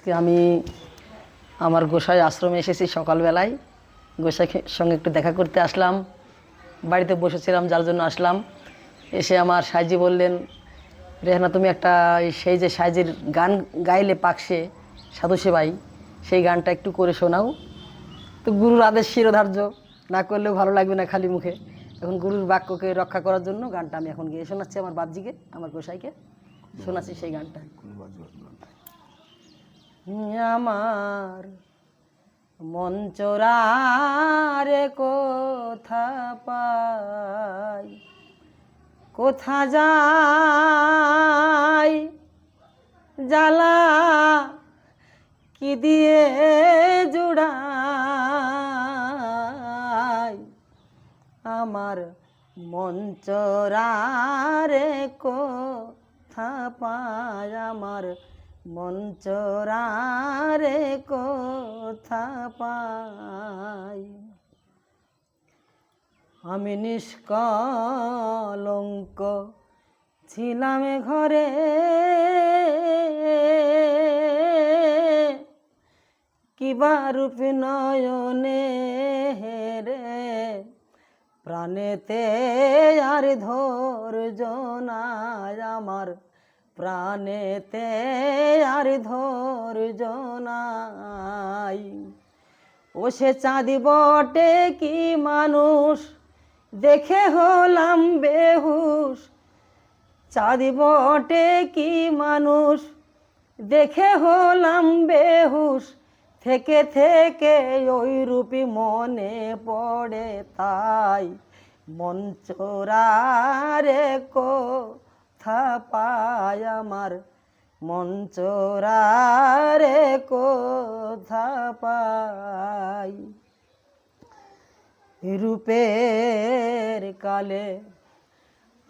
আজকে আমি আমার গোসাই আশ্রমে এসেছি সকালবেলায়। গোসাইকে সঙ্গে একটু দেখা করতে আসলাম। বাড়িতে বসেছিলাম, যার জন্য আসলাম। এসে আমার সাইজি বললেন, রেহানা, তুমি একটা সেই যে সাইজির গান গাইলে পাকসে, সাধু সেবাই, সেই গানটা একটু করে শোনাও। তো গুরুর আদেশ শিরোধার্য, না করলেও ভালো লাগবে না খালি মুখে। এখন গুরুর বাক্যকে রক্ষা করার জন্য গানটা আমি এখন গিয়ে শোনাচ্ছি আমার বাপজিকে, আমার গোসাইকে। শোনাচ্ছি সেই গানটা। আমার মঞ্চরারে কোথা পাই। কোথা যাই জ্বালা কি দিয়ে জুড়াই? আমার মঞ্চরারে কোথা পায় আমার মঞ্চরারে কোথা পাই। আমি নিষ্কলঙ্ক ছিলাম ঘরে। কিবা রূপে নয়নে হেরে প্রাণেতে আর নাই আমার। প্রাণেতে আর ধৈর্য নাই। ও সে চাঁদি বটে কি মানুষ? দেখে হলাম বেহুশ। চাঁদি বটে কি মানুষ? দেখে হলাম বেহুশ। থেকে থেকে ওই রূপী মনে পড়ে তাই। মঞ্চরারে কোথা পায় আমার। মঞ্চরারে কোথা পাই? রূপের কালে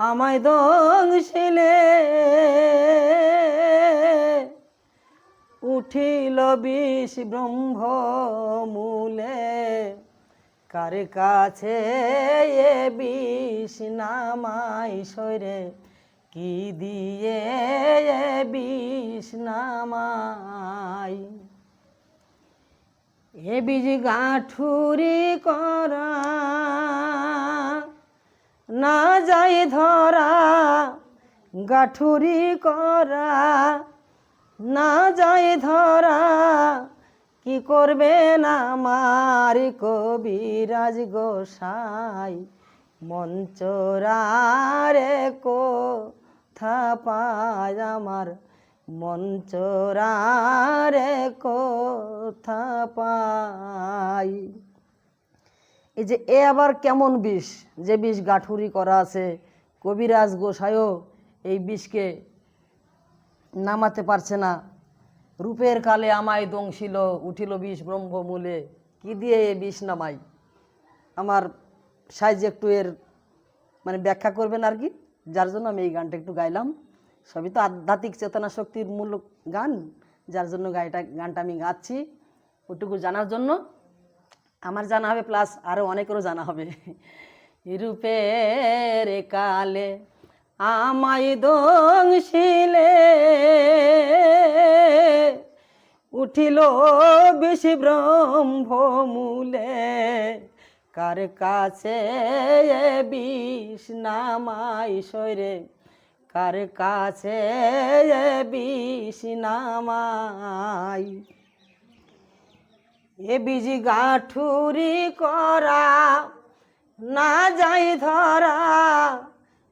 আমায় দংশিলে। উঠিল বিষ ব্রহ্ম মূলে কার কাছে এ বিষ নামাই সরে কি দিয়ে এ বিষ নামাই? এ বীজ গাঁঠুরি করা না যাই ধরা, গাঠুরি করা না যাই ধরা, কি করবে না আমার কবিরাজ গোসাই? মঞ্চরারে কোথা পায় আমার। মঞ্চরারে কোথা পাই এই যে এ আবার কেমন বিষ? যে বিষ গাঠুরি করা আছে। কবিরাজ গোসাইও এই বিষকে নামাতে পারছে না। রূপের কালে আমায় দংশিল, উঠিল বিষ ব্রহ্মমূলে। কি দিয়ে এ বিষ নামাই? আমার সাইজ একটু এর মানে ব্যাখ্যা করবেন আর কি, যার জন্য আমি এই গানটা একটু গাইলাম। সবই তো আধ্যাত্মিক চেতনা শক্তির মূলক গান, যার জন্য গাইটা, গানটা আমি গাচ্ছি ওটুকু জানার জন্য। আমার জানা হবে, প্লাস আরও অনেকেরও জানা হবে। রূপের কালে আমায় দংশিলে, উঠিল বেশি ব্রহ্মমূলে। কার কাছে বিষ নামাই সরে কার কাছে বিষ নামাই? এ বিজি গাঠুরি করা না যাই ধরা,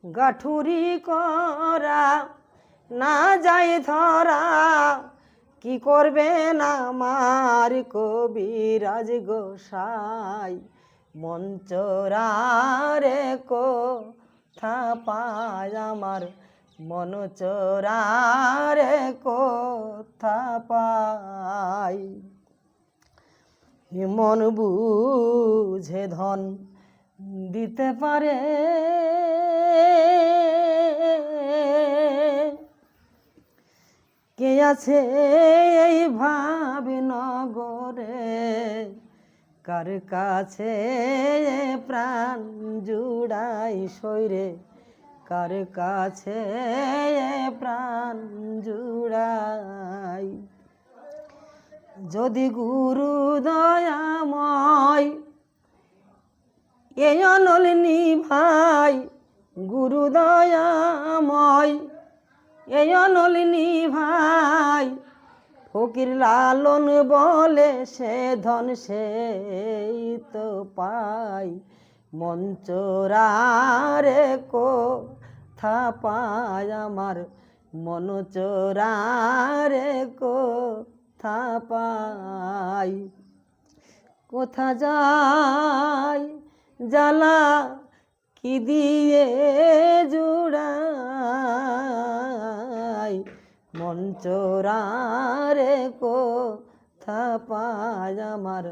গাঠুরি করা না যাই ধরা, কি করবে না আমার কবিরাজ গোসাই? মঞ্চরারে কোথা পায় আমার? মন চোরারে কোথা পাই হিমন বুঝে ধন দিতে পারে। কে আছে এই ভাবি নগরে কার কাছে প্রাণ জুড়াই সৈরে কার কাছে প্রাণ জুড়াই? যদি গুরু দয়াময়, এই অনলিনী ভাই গুরু দয়াময়, এই অনলিনী ভাই ফকির লালন বলে সে ধন সেই তো পাই। মঞ্চরারে কোথা পায় আমার মন চোরারে কোথা পাই। কোথা যাই, জ্বালা কি দিয়ে জুড়াই? মঞ্চরারে কোথা পায় আমার।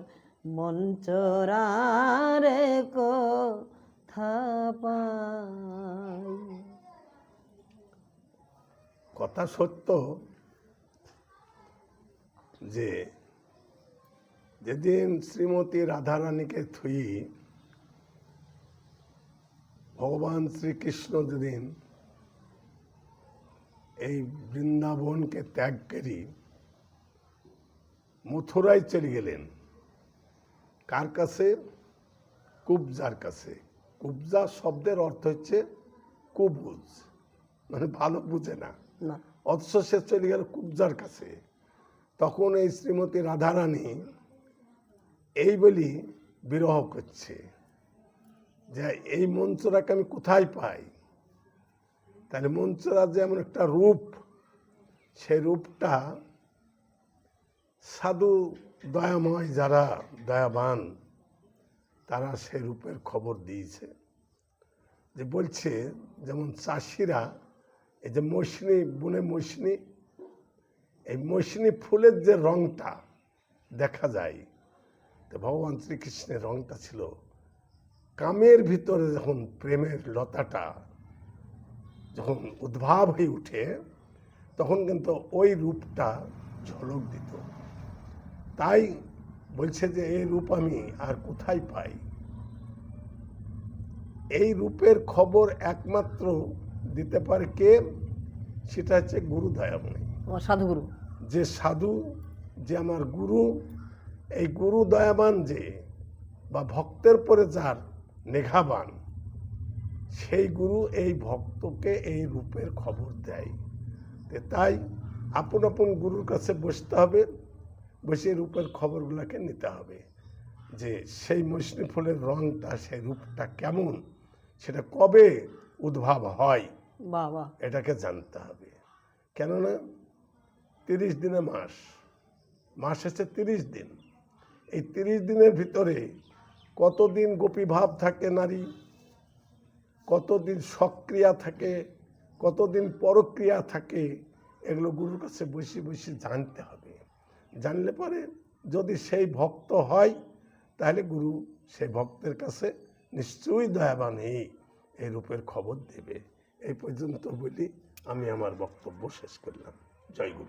মঞ্চরারে কোথা পাই কথা সত্য যে যেদিন শ্রীমতী রাধারানীকে থুই, ভগবান শ্রীকৃষ্ণ যেদিন এই বৃন্দাবনকে ত্যাগ করি। মথুরায় চলে গেলেন। কার কাছে? কুবজার কাছে। কুবজা শব্দের অর্থ হচ্ছে কুবুজ। মানে ভালো বুঝে না। অথচ সে চলে গেল কুবজার কাছে। তখন এই শ্রীমতী রাধারানী এই বলি বিরহ করছে যে এই মঞ্চরাকে আমি কোথায় পাই? তাহলে মঞ্চরা যেমন একটা রূপ, সেই রূপটা সাধু দয়াময় যারা দয়াবান, তারা সেই রূপের খবর দিয়েছে। যে বলছে, যেমন চাষিরা, এই যে মৌসুমি বনে মৌসুমি এই মৌসুমি ফুলের যে রংটা দেখা যায়, তো ভগবান শ্রীকৃষ্ণের রংটা ছিল কামের ভিতরে যখন প্রেমের লতাটা যখন উদ্ভাব হয়ে উঠে তখন কিন্তু ওই রূপটা ঝলক দিত। তাই বলছে যে এই রূপ আমি আর কোথায় পাই? এই রূপের খবর একমাত্র দিতে পারে কে? সেটা হচ্ছে গুরু দয়াময়। আমার সাধুগুরু যে সাধু যে আমার গুরু এই গুরু দয়াবান যে বা ভক্তের পরে যার নেঘাবান সেই গুরু এই ভক্তকে এই রূপের খবর দেয়। তাই আপন আপন গুরুর কাছে বসতে হবে বসে রূপের খবরগুলোকে নিতে হবে যে সেই মৌসুমি ফুলের রংটা সেই রূপটা কেমন সেটা কবে উদ্ভব হয় বাহ এটাকে জানতে হবে। কেননা তিরিশ দিনে মাস মাস হচ্ছে তিরিশ দিন। এই তিরিশ দিনের ভিতরে কতদিন গোপী ভাব থাকে নারী? কতদিন সক্রিয়া থাকে, কতদিন পরক্রিয়া থাকে, এগুলো গুরুর কাছে বসে বসে জানতে হবে। জানলে পরে যদি সেই ভক্ত হয়, তাহলে গুরু সেই ভক্তের কাছে নিশ্চয়ই দয়াবান এই এই রূপের খবর দেবে। এই পর্যন্ত বলি আমি আমার বক্তব্য শেষ করলাম। জয় গুরু।